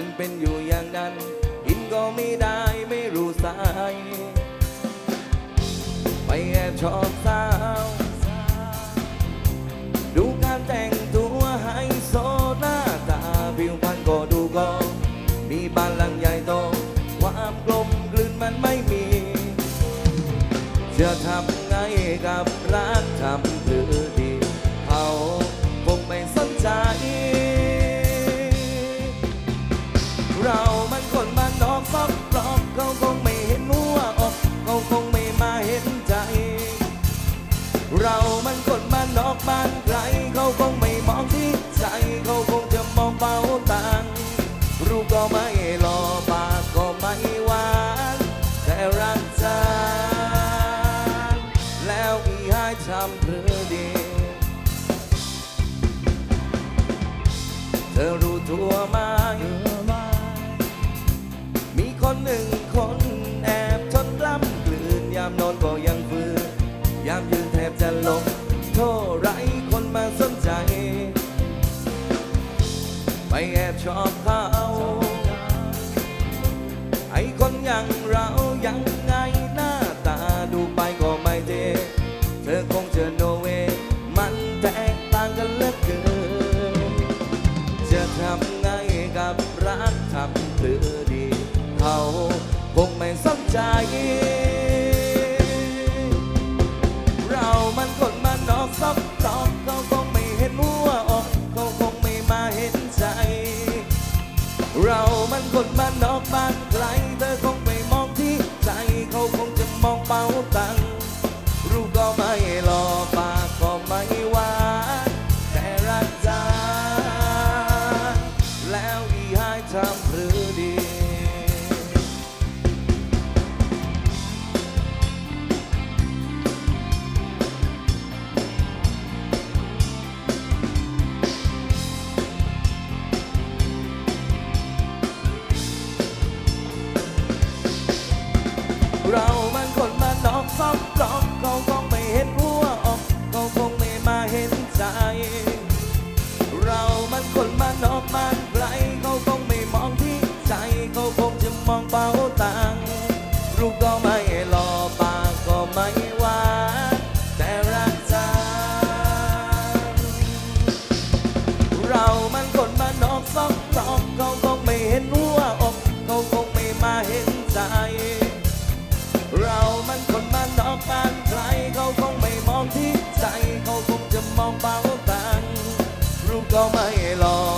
มันเป็นอยู่อย่างนั้น กินก็ไม่ได้ไม่รู้สายไปแอบชอบสาว ดูการแต่งตัวไฮโซหน้าตาผิวพรรณก็ดูก็มีบ้านหลังใหญ่โต ความกลมกลืนมันไม่มี จะทำไงกับรักทำ อบเขาไอ้คนอย่างเรายังไงหน้าตาดูไปก็ไม่เทเธอคงเจอโนเวมันแตกต่างกันเหลือเกิน จะทำไงกับรักทำหรือดี เขาคงไม่สนใจ เรามันคนมานอกซอกกลอกเขาคงไม่เห็นหัวอกเขาคงไม่มาเห็นใจ เรามันคนมานอกบ้านไกล ก็ไม่หลอก